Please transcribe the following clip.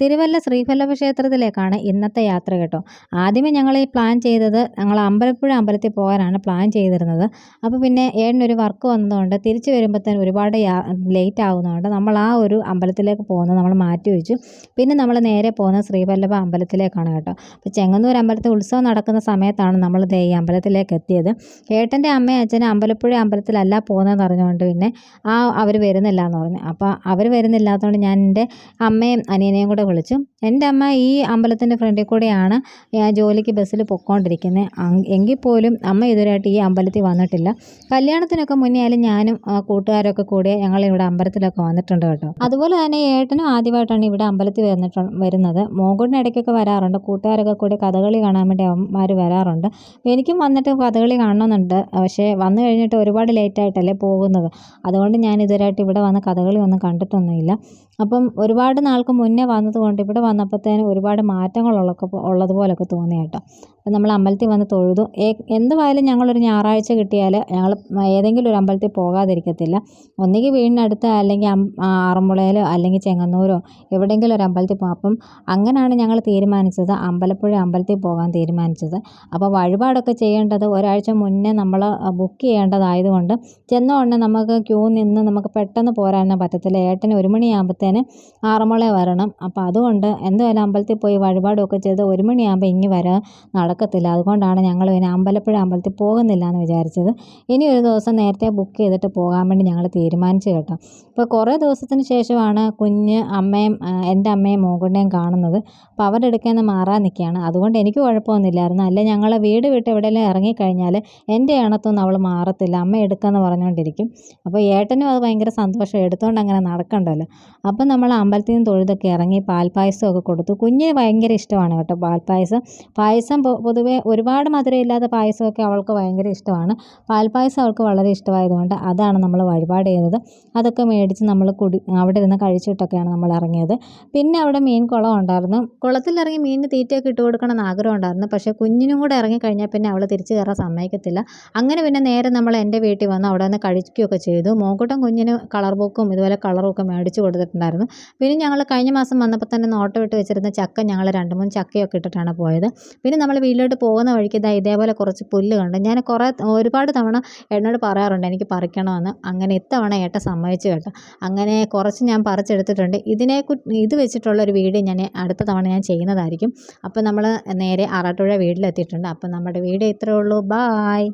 തിരുവല്ല ശ്രീവല്ലഭ ക്ഷേത്രത്തിലേക്കാണ് ഇന്നത്തെ യാത്ര കേട്ടോ. ആദ്യമേ ഞങ്ങൾ ഈ പ്ലാൻ ചെയ്തത് ഞങ്ങൾ അമ്പലപ്പുഴ അമ്പലത്തിൽ പോകാനാണ് പ്ലാൻ ചെയ്തിരുന്നത്. അപ്പോൾ പിന്നെ ഏട്ടനൊരു വർക്ക് വന്നതുകൊണ്ട് തിരിച്ചു വരുമ്പോഴത്തേന് ഒരുപാട് ലേറ്റ് ആവുന്നതുകൊണ്ട് നമ്മൾ ആ ഒരു അമ്പലത്തിലേക്ക് പോകുന്നത് നമ്മൾ മാറ്റി വെച്ചു. പിന്നെ നമ്മൾ നേരെ പോകുന്നത് ശ്രീവല്ലഭ അമ്പലത്തിലേക്കാണ് കേട്ടോ. അപ്പോൾ ചെങ്ങന്നൂർ അമ്പലത്തിൽ ഉത്സവം നടക്കുന്ന സമയത്താണ് നമ്മൾ ഈ അമ്പലത്തിലേക്ക് എത്തിയത്. ഏട്ടന്റെ അമ്മയും അച്ഛനും അമ്പലപ്പുഴ അമ്പലത്തിലല്ല പോകുന്നതെന്ന് അറിഞ്ഞുകൊണ്ട് പിന്നെ ആ അവർ വരുന്നില്ല എന്ന് പറഞ്ഞു. അപ്പോൾ അവർ വരുന്നില്ലാത്തതുകൊണ്ട് ഞാൻ എന്റെ അമ്മയും അനിയനെയും കൂടെ വിളിച്ചു. എന്റെ അമ്മ ഈ അമ്പലത്തിന്റെ ഫ്രണ്ടിൽ കൂടെയാണ് ജോലിക്ക് ബസ്സിൽ പൊയ്ക്കൊണ്ടിരിക്കുന്നത് എങ്കിൽ പോലും അമ്മ ഇതുവരെയായിട്ട് ഈ അമ്പലത്തിൽ വന്നിട്ടില്ല. കല്യാണത്തിനൊക്കെ മുന്നേ ആയാലും ഞാനും കൂട്ടുകാരൊക്കെ കൂടി ഞങ്ങൾ ഇവിടെ അമ്പലത്തിലൊക്കെ വന്നിട്ടുണ്ട് കേട്ടോ. അതുപോലെ തന്നെ ഏട്ടനും ആദ്യമായിട്ടാണ് ഇവിടെ അമ്പലത്തിൽ വന്നിട്ട് വരുന്നത്. മോങ്കുടിന് ഇടയ്ക്കൊക്കെ വരാറുണ്ട്. കൂട്ടുകാരൊക്കെ കൂടി കഥകളി കാണാൻ വേണ്ടി അമ്മമാർ വരാറുണ്ട്. എനിക്കും വന്നിട്ട് കഥകളി കാണണമെന്നുണ്ട്. പക്ഷേ വന്നു കഴിഞ്ഞിട്ട് ഒരുപാട് ലേറ്റായിട്ടല്ലേ പോകുന്നത്. അതുകൊണ്ട് ഞാൻ ഇതുവരെയായിട്ട് ഇവിടെ വന്ന് കഥകളി ഒന്നും കണ്ടിട്ടൊന്നുമില്ല. അപ്പം ഒരുപാട് നാൾക്ക് മുന്നേ വന്നതുകൊണ്ട് ഇവിടെ വന്നപ്പോഴത്തേനും ഒരുപാട് മാറ്റങ്ങൾ ഉള്ളതുപോലൊക്കെ തോന്നി കേട്ടോ അപ്പം നമ്മൾ അമ്പലത്തിൽ വന്ന് തൊഴുതു. എന്തുവായാലും ഞങ്ങളൊരു ഞായറാഴ്ച കിട്ടിയാൽ ഞങ്ങൾ ഏതെങ്കിലും ഒരു അമ്പലത്തിൽ പോകാതിരിക്കത്തില്ല. ഒന്നുകിൽ വീടിനടുത്ത് അല്ലെങ്കിൽ ആറന്മുളയിലോ അല്ലെങ്കിൽ ചെങ്ങന്നൂരോ എവിടെയെങ്കിലും ഒരു അമ്പലത്തിൽ പോകും. അപ്പം അങ്ങനെയാണ് ഞങ്ങൾ തീരുമാനിച്ചത്. അമ്പലപ്പുഴ അമ്പലത്തിൽ പോകാൻ തീരുമാനിച്ചത്. അപ്പോൾ വഴിപാടൊക്കെ ചെയ്യേണ്ടത് ഒരാഴ്ച മുന്നേ നമ്മൾ ബുക്ക് ചെയ്യേണ്ടതായതുകൊണ്ട് ചെന്ന ഉടനെ നമുക്ക് ക്യൂ നിന്ന് നമുക്ക് പെട്ടെന്ന് പോരാനൊന്നും പറ്റത്തില്ല. ഏട്ടന് ഒരു മണിയാകുമ്പോഴത്തേന് ആകുമ്പോഴത്തേന് ആറന്മുള വരണം. അപ്പോൾ അതുകൊണ്ട് എന്തായാലും അമ്പലത്തിൽ പോയി വഴിപാടൊക്കെ ചെയ്ത് ഒരു മണിയാകുമ്പോൾ ഇങ്ങി വരാൻ നടക്കത്തില്ല. അതുകൊണ്ടാണ് ഞങ്ങൾ പിന്നെ അമ്പലപ്പുഴ അമ്പലത്തിൽ പോകുന്നില്ല എന്ന് വിചാരിച്ചത്. ഇനി ഒരു ദിവസം നേരത്തെ ബുക്ക് ചെയ്തിട്ട് പോകാൻ വേണ്ടി ഞങ്ങൾ തീരുമാനിച്ചു കേട്ടോ. ഇപ്പോൾ കുറേ ദിവസത്തിന് ശേഷമാണ് കുഞ്ഞ് അമ്മയും എന്റെ അമ്മയും മോകുണ്ണയും കാണുന്നത്. അപ്പോൾ അവരുടെ അടുക്കൽ മാറാൻ നിൽക്കുകയാണ്. അതുകൊണ്ട് എനിക്ക് കുഴപ്പമൊന്നുമില്ലായിരുന്നു. അല്ല ഞങ്ങൾ വീട് വിട്ട് എവിടെയെങ്കിലും ഇറങ്ങിക്കഴിഞ്ഞാൽ എന്റെ ഇണത്തൊന്നും അവൾ മാറത്തില്ല. അമ്മ എടുക്കാമെന്ന് പറഞ്ഞുകൊണ്ടിരിക്കും. അപ്പോൾ ഏട്ടനും അത് ഭയങ്കര സന്തോഷം എടുത്തുകൊണ്ട് അങ്ങനെ നടക്കണ്ടല്ലോ. അപ്പം നമ്മൾ അമ്പലത്തിൽ നിന്ന് തൊഴുതൊക്കെ ഇറങ്ങി പാൽപ്പായസമൊക്കെ കൊടുത്തു. കുഞ്ഞിന് ഭയങ്കര ഇഷ്ടമാണ് കേട്ടോ പാൽപ്പായസം. പായസം പൊതുവേ ഒരുപാട് മധുരമില്ലാത്ത പായസമൊക്കെ അവൾക്ക് ഭയങ്കര ഇഷ്ടമാണ്. പാൽപ്പായസം അവൾക്ക് വളരെ ഇഷ്ടമായതുകൊണ്ട് അതാണ് നമ്മൾ വഴിപാട് ചെയ്തത് അതൊക്കെ മേടിച്ച് നമ്മൾ കുടി അവിടെ ഇരുന്ന് കഴിച്ചിട്ടൊക്കെയാണ് നമ്മൾ ഇറങ്ങിയത്. പിന്നെ അവിടെ മീൻ കുളം ഉണ്ടായിരുന്നു. കുളത്തിലിറങ്ങി മീനിന് തീറ്റയൊക്കെ ഇട്ട് കൊടുക്കണം എന്ന് ആഗ്രഹം ഉണ്ടായിരുന്നു. പക്ഷേ കുഞ്ഞിനും കൂടെ ഇറങ്ങിക്കഴിഞ്ഞാൽ പിന്നെ അവൾ തിരിച്ചു കയറാൻ സമ്മതിക്കത്തില്ല. അങ്ങനെ പിന്നെ നേരെ നമ്മൾ എന്റെ വീട്ടിൽ വന്ന് അവിടെ നിന്ന് കഴിക്കുകയൊക്കെ ചെയ്തു. മോക്കൂട്ടം കുഞ്ഞിന് കളർ ബുക്കും ഇതുപോലെ കളറും ഒക്കെ മേടിച്ച് കൊടുത്തിട്ടുണ്ടായിരുന്നു. പിന്നെ ഞങ്ങൾ കഴിഞ്ഞ മാസം വന്നപ്പോൾ തന്നെ നോട്ടം ഇട്ട് വെച്ചിരുന്ന ചക്ക ഞങ്ങൾ രണ്ട് മൂന്ന് ചക്കയൊക്കെ ഇട്ടിട്ടാണ് പോയത്. പിന്നെ നമ്മൾ വീട്ടിലോട്ട് പോകുന്ന വഴിക്ക് ഇതാ ഇതേപോലെ കുറച്ച് പുല്ല് കണ്ടു. ഞാൻ കുറേ ഒരുപാട് തവണ എന്നോട് പറയാറുണ്ട് എനിക്ക് പറിക്കണമെന്ന്. അങ്ങനെ ഇത്തവണ ഏട്ട സമ്മതിച്ചു കേട്ടോ. അങ്ങനെ കുറച്ച് ഞാൻ പറിച്ചെടുത്തിട്ടുണ്ട്. ഇതിനെ ഇത് വെച്ചിട്ടുള്ള ഒരു വീഡിയോ ഞാൻ അടുത്ത തവണ ഞാൻ ചെയ്യുന്നതായിരിക്കും. അപ്പോൾ നമ്മൾ നേരെ ആറാട്ടുഴ വീട്ടിലെത്തിയിട്ടുണ്ട്. അപ്പോൾ നമ്മുടെ വീഡിയോ ഇത്രയേ ഉള്ളൂ. ബായ്